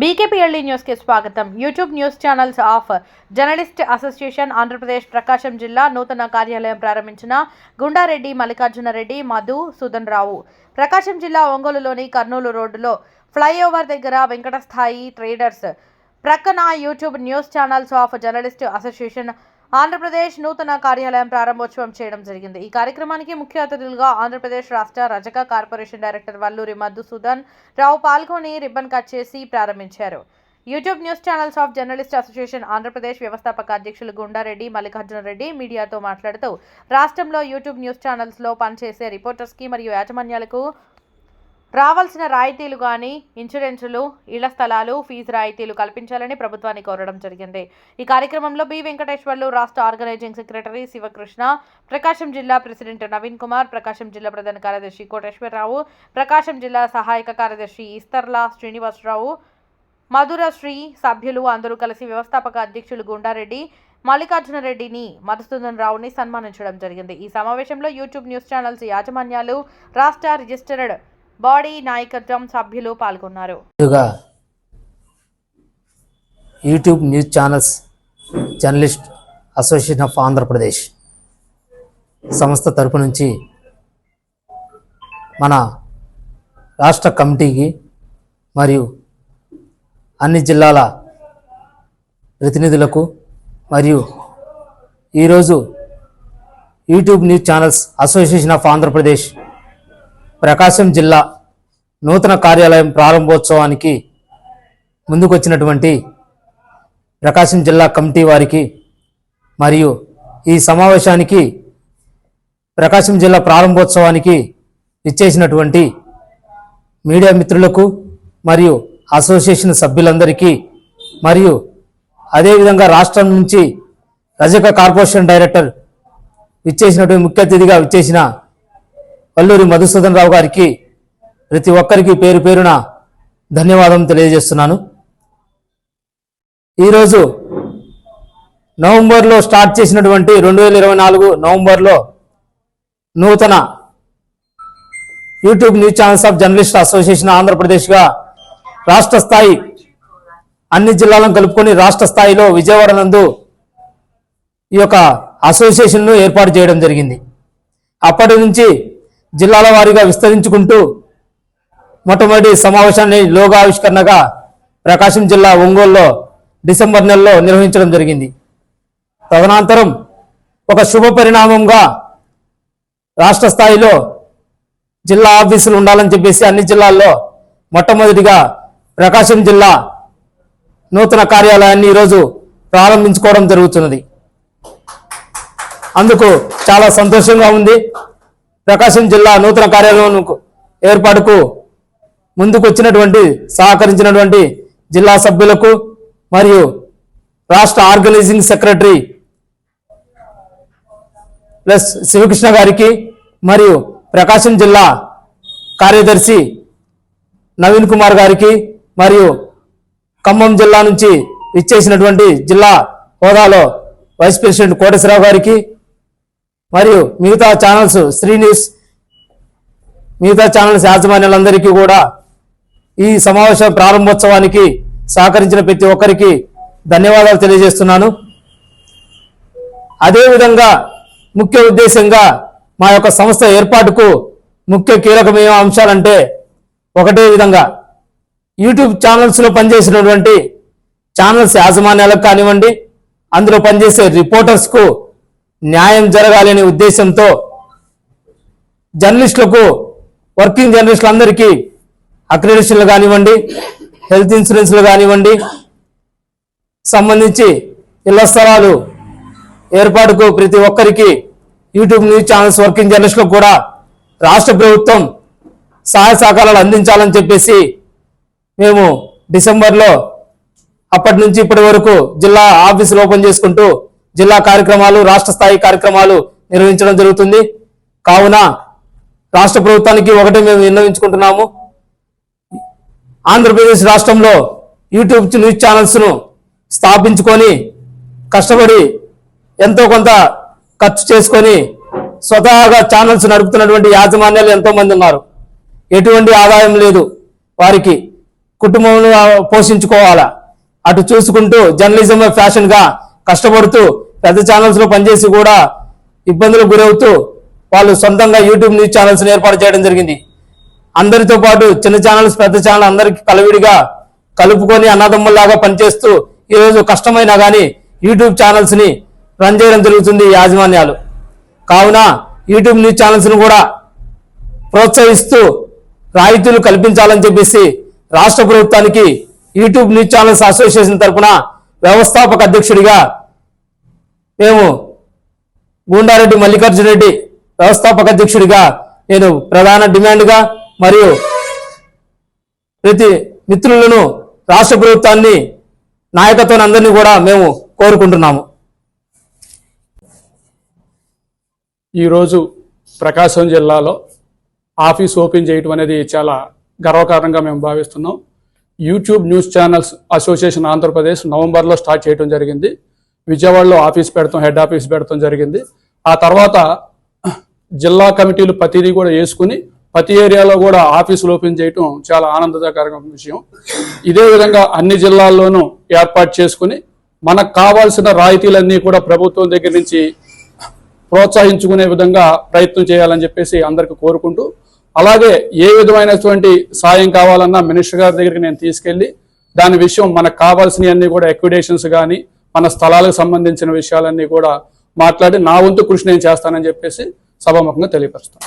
బీకేపీఎల్ఈ న్యూస్కి స్వాగతం. YouTube news channels of journalist association Andhra Pradesh Prakasam జిల్లా నూతన కార్యాలయం ప్రారంభించిన గుండారెడ్డి మల్లికార్జునరెడ్డి మధు సుధన్ రావు. ప్రకాశం జిల్లా ఒంగోలులోని కర్నూలు రోడ్డులో ఫ్లైఓవర్ దగ్గర వెంకటస్థాయి ట్రేడర్స్. ప్రక్కన YouTube news channels of journalist association Andhra Pradesh నూతన కార్యాలయం ప్రారంభోత్సవం చేయడం జరిగింది. ఈ కార్యక్రమానికి ముఖ్య అతిథులుగా ఆంధ్రప్రదేశ్ రాష్ట్ర రజక కార్పొరేషన్ డైరెక్టర్ వల్లూరి మధుసూదన్ రావు పాల్గొని రిబ్బన్ కట్ చేసి ప్రారంభించారు. YouTube news channels of journalist association Andhra Pradesh వ్యవస్థాపక అధ్యక్షులు గుండారెడ్డి మల్లికార్జున రెడ్డి మీడియాతో మాట్లాడుతూ రాష్ట్రంలో యూట్యూబ్ న్యూస్ ఛానల్స్లో పనిచేసే రిపోర్టర్స్కి మరియు యాజమాన్యాలకు రావాల్సిన రాయితీలు కానీ ఇన్సూరెన్సులు ఇళ్ళ స్థలాలు ఫీజు రాయితీలు కల్పించాలని ప్రభుత్వాన్ని కోరడం జరిగింది. ఈ కార్యక్రమంలో బి వెంకటేశ్వర్లు రాష్ట్ర ఆర్గనైజింగ్ సెక్రటరీ శివకృష్ణ ప్రకాశం జిల్లా ప్రెసిడెంట్ నవీన్ కుమార్ ప్రకాశం జిల్లా ప్రధాన కార్యదర్శి కోటేశ్వరరావు ప్రకాశం జిల్లా సహాయక కార్యదర్శి ఈస్తర్లా శ్రీనివాసరావు మధురశ్రీ సభ్యులు అందరూ కలిసి వ్యవస్థాపక అధ్యక్షులు గుండారెడ్డి మల్లికార్జున రెడ్డిని మధుసూదన్ రావుని సన్మానించడం జరిగింది. ఈ సమావేశంలో యూట్యూబ్ న్యూస్ ఛానల్స్ యాజమాన్యాలు రాష్ట్ర రిజిస్టర్డ్ బాడీ నాయకత్వం సభ్యులు పాల్గొన్నారు. ముందుగా YouTube news channels journalist association of Andhra Pradesh సంస్థ తరపు నుంచి మన రాష్ట్ర కమిటీకి మరియు అన్ని జిల్లాల ప్రతినిధులకు మరియు ఈరోజు YouTube news channels association of Andhra Pradesh Prakasam జిల్లా నూతన కార్యాలయం ప్రారంభోత్సవానికి ముందుకొచ్చినటువంటి ప్రకాశం జిల్లా కమిటీ వారికి మరియు ఈ సమావేశానికి ప్రకాశం జిల్లా ప్రారంభోత్సవానికి ఇచ్చేసినటువంటి మీడియా మిత్రులకు మరియు అసోసియేషన్ సభ్యులందరికీ మరియు అదేవిధంగా రాష్ట్రం నుంచి రజక కార్పొరేషన్ డైరెక్టర్ ఇచ్చేసినటువంటి ముఖ్య అతిథిగా ఇచ్చేసిన వల్లూరి మధుసూదన్ రావు గారికి ప్రతి ఒక్కరికి పేరు పేరున ధన్యవాదం తెలియజేస్తున్నాను. ఈరోజు నవంబర్లో స్టార్ట్ చేసినటువంటి రెండు వేల ఇరవై నాలుగు నవంబర్లో నూతన YouTube news channels of journalist association ఆంధ్రప్రదేశ్గా రాష్ట్ర స్థాయి అన్ని జిల్లాలను కలుపుకొని రాష్ట్ర స్థాయిలో విజయవాడ నందు ఈ యొక్క అసోసియేషన్ను ఏర్పాటు చేయడం జరిగింది. అప్పటి నుంచి జిల్లాల వారీగా విస్తరించుకుంటూ మొట్టమొదటి సమావేశాన్ని లోగా ఆవిష్కరణగా ప్రకాశం జిల్లా ఒంగోలులో డిసెంబర్ నెలలో నిర్వహించడం జరిగింది. తదనంతరం ఒక శుభ పరిణామంగా రాష్ట్ర స్థాయిలో జిల్లా ఆఫీసులు ఉండాలని చెప్పేసి అన్ని జిల్లాల్లో మొట్టమొదటిగా ప్రకాశం జిల్లా నూతన కార్యాలయాన్ని ఈరోజు ప్రారంభించుకోవడం జరుగుతున్నది. అందుకు చాలా సంతోషంగా ఉంది. ప్రకాశం జిల్లా నూతన కార్యాలయం ఏర్పాటుకు ముందుకు వచ్చినటువంటి సహకరించినటువంటి జిల్లా సభ్యులకు మరియు రాష్ట్ర ఆర్గనైజింగ్ సెక్రటరీ ప్లస్ శివకృష్ణ గారికి మరియు ప్రకాశం జిల్లా కార్యదర్శి నవీన్ కుమార్ గారికి మరియు ఖమ్మం జిల్లా నుంచి ఇచ్చేసినటువంటి జిల్లా హోదాలో వైస్ ప్రెసిడెంట్ కోటేశ్వరరావు గారికి మరియు మిగతా ఛానల్స్ శ్రీ న్యూస్ మిగతా ఛానల్స్ యాజమాన్యాలందరికీ కూడా ఈ సమావేశ ప్రారంభోత్సవానికి సహకరించిన ప్రతి ఒక్కరికి ధన్యవాదాలు తెలియజేస్తున్నాను. అదేవిధంగా ముఖ్య ఉద్దేశంగా మా యొక్క సంస్థ ఏర్పాటుకు ముఖ్య కీలకమైన అంశాలంటే ఒకటే విధంగా యూట్యూబ్ ఛానల్స్లో పనిచేసినటువంటి ఛానల్స్ యాజమాన్యాలకు కానివ్వండి అందులో పనిచేసే రిపోర్టర్స్కు న్యాయం జరగాలనే ఉద్దేశంతో జర్నలిస్టులకు వర్కింగ్ జర్నలిస్టులందరికీ అక్రెడిషన్లు కానివ్వండి హెల్త్ ఇన్సూరెన్స్లు కానివ్వండి సంబంధించి ఇళ్ళ స్థలాలు ఏర్పాటుకు ప్రతి ఒక్కరికి యూట్యూబ్ న్యూస్ ఛానల్స్ వర్కింగ్ జర్నలిస్టులకు కూడా రాష్ట్ర ప్రభుత్వం సహాయ సహకారాలు అందించాలని చెప్పేసి మేము డిసెంబర్లో అప్పటి నుంచి ఇప్పటి వరకు జిల్లా ఆఫీసులు ఓపెన్ చేసుకుంటూ జిల్లా కార్యక్రమాలు రాష్ట్ర స్థాయి కార్యక్రమాలు నిర్వహించడం జరుగుతుంది. కావున రాష్ట్ర ప్రభుత్వానికి ఒకటే మేము విన్నవించుకుంటున్నాము. ఆంధ్రప్రదేశ్ రాష్ట్రంలో యూట్యూబ్ న్యూస్ ఛానల్స్ను స్థాపించుకొని కష్టపడి ఎంతో కొంత ఖర్చు చేసుకొని స్వతహాగా ఛానల్స్ నడుపుతున్నటువంటి యాజమాన్యాలు ఎంతోమంది ఉన్నారు. ఎటువంటి ఆదాయం లేదు వారికి. కుటుంబంలో పోషించుకోవాలా. అటు చూసుకుంటూ జర్నలిజం ఫ్యాషన్గా కష్టపడుతూ పెద్ద ఛానల్స్లో పనిచేసి కూడా ఇబ్బందులకు గురవుతూ వాళ్ళు సొంతంగా యూట్యూబ్ న్యూస్ ఛానల్స్ ఏర్పాటు చేయడం జరిగింది. అందరితో పాటు చిన్న ఛానల్స్ పెద్ద ఛానల్ అందరికి కలవిడిగా కలుపుకొని అన్నదమ్ముల్లాగా పనిచేస్తూ ఈరోజు కష్టమైనా కానీ యూట్యూబ్ ఛానల్స్ని రన్ చేయడం జరుగుతుంది యాజమాన్యాలు. కావున యూట్యూబ్ న్యూస్ ఛానల్స్ను కూడా ప్రోత్సహిస్తూ రాయితీలు కల్పించాలని చెప్పేసి రాష్ట్ర ప్రభుత్వానికి యూట్యూబ్ న్యూస్ ఛానల్స్ అసోసియేషన్ తరపున వ్యవస్థాపక అధ్యక్షుడిగా మేము గూండారెడ్డి మల్లికార్జున రెడ్డి వ్యవస్థాపక అధ్యక్షుడిగా నేను ప్రధాన డిమాండ్గా మరియు ప్రతి మిత్రులను రాష్ట్ర ప్రభుత్వాన్ని నాయకత్వం అందరినీ కూడా మేము కోరుకుంటున్నాము. ఈరోజు ప్రకాశం జిల్లాలో ఆఫీస్ ఓపెన్ చేయటం అనేది చాలా గర్వకారణంగా మేము భావిస్తున్నాం. YouTube news channels association Andhra Pradesh నవంబర్లో స్టార్ట్ చేయడం జరిగింది. విజయవాడలో ఆఫీస్ పెడతాం హెడ్ ఆఫీస్ పెడతాం జరిగింది. ఆ తర్వాత జిల్లా కమిటీలు ప్రతిదీ కూడా వేసుకుని ప్రతి ఏరియాలో కూడా ఆఫీసులు ఓపెన్ చేయటం చాలా ఆనందకరమైన విషయం. ఇదే విధంగా అన్ని జిల్లాల్లోనూ ఏర్పాటు చేసుకుని మనకు కావాల్సిన రాయితీలన్నీ కూడా ప్రభుత్వం దగ్గర నుంచి ప్రోత్సహించుకునే విధంగా ప్రయత్నం చేయాలని చెప్పేసి అందరికి కోరుకుంటూ అలాగే ఏ విధమైనటువంటి సాయం కావాలన్నా మినిస్టర్ గారి దగ్గరికి నేను తీసుకెళ్ళి దాని విషయం మనకు కావాల్సినవన్నీ కూడా ఎక్విడేషన్స్ కానీ మన స్థలాలకు సంబంధించిన విషయాలన్నీ కూడా మాట్లాడి నా వంతు కృషి నేను చేస్తానని చెప్పేసి సభాముఖంగా తెలియపరుస్తాను.